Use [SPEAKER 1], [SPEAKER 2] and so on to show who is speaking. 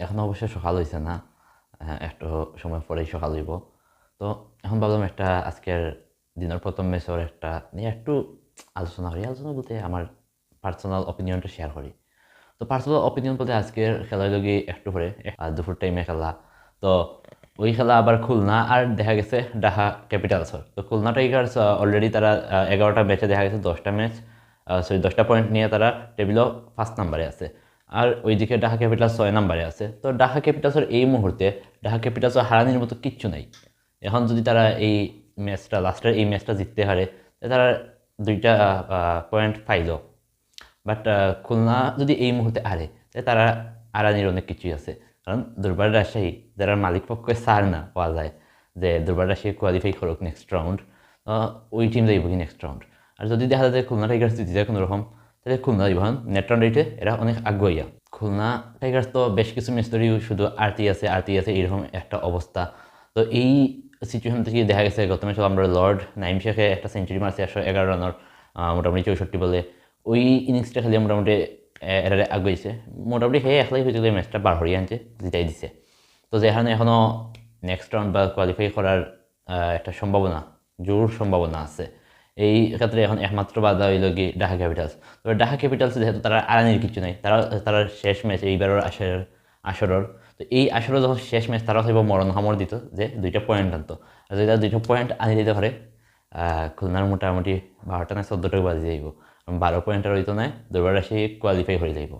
[SPEAKER 1] এখনও অবশ্যই সকাল হয়েছে না হ্যাঁ, একটু সময় পরেই সকাল হইব। তো এখন ভাবলাম একটা আজকের দিনের প্রথম ম্যাচের একটা নিয়ে একটু আলোচনা করি। আলোচনা বলতে আমার পার্সোনাল অপিনিয়নটা শেয়ার করি। তো পার্সোনাল অপিনিয়ন বলতে আজকের খেলার লগে একটু পরে দুপুর টাইমে খেলা। তো ওই খেলা আবার খুলনা আর দেখা গেছে ঢাকা ক্যাপিটালসর তো খুলনা টাইগার্স অলরেডি তারা এগারোটা ম্যাচে দেখা গেছে দশটা ম্যাচ সরি দশটা পয়েন্ট নিয়ে তারা টেবিলও ফার্স্ট নাম্বারে আছে। আর ওইদিকে ঢাকা ক্যাপিটালস ছয় নাম্বারে আছে। তো ঢাকা ক্যাপিটালসের এই মুহূর্তে ঢাকা ক্যাপিটালসের হারানির মতো কিচ্ছু নাই। এখন যদি তারা এই ম্যাচটা, লাস্টের এই ম্যাচটা জিততে পারে তারা দুইটা পয়েন্ট পাইল বাট খুলনা যদি এই মুহূর্তে হারে তাহলে তারা আড়ানির অনেক কিছুই আছে। কারণ দুর্বার রাজশাহী, যারা মালিক পক্ষে সার না পাওয়া যায়, যে দুর্বার রাজশাহী কোয়ালিফাই করুক নেক্সট রাউন্ড ওই টিম যাইব কি নেক্সট রাউন্ড আর যদি দেখা যায় খুলনা টাইগার্স জিতে কোনো রকম তাহলে খুলনা যাইব নেট রেটে এরা অনেক আগুয়াইয়া খুলনা টাইগার্স তো বেশ কিছু ম্যাচ ধরেই শুধু আরতি আছে আরতি আছে এরকম একটা অবস্থা। তো এই সিচুয়েশন থেকে দেখা গেছে গত ম্যাচে আমরা লর্ড নাইম শেখে একটা সেঞ্চুরি মারছে একশো এগারো রানার মোটামুটি চৌষট্টি বলে। ওই ইনিংসটা খালি মোটামুটি, এ- এরারে আগুয়েছে মোটামুটি সেই একলাই হয়েছিল ম্যাচটা বার হরিয়ে আনছে, জিতাই দিছে। তো যেখানে এখনও নেক্সট রাউন্ড বা কোয়ালিফাই করার একটা সম্ভাবনা, জোর সম্ভাবনা আছে। এই ক্ষেত্রে এখন একমাত্র বাধা হইল কি ঢাকা ক্যাপিটালস তবে ঢাকা ক্যাপিটালস যেহেতু তারা আড়ানির কিছু নাই, তারা তারা শেষ ম্যাচ এইবারের আসরের আসরের। তো এই আসরে যখন শেষ ম্যাচ তারা হইব মরণ হামর দিত, যে দুইটা পয়েন্ট আনতো। আর যদি তারা দুইটা পয়েন্ট আনি দিতে পারে খুলনার মোটামুটি বারোটা না চোদ্দোটা বাজি যাইব। বারো পয়েন্টের হইতো নাই দুবার আসি কোয়ালিফাই হয়ে যাইব।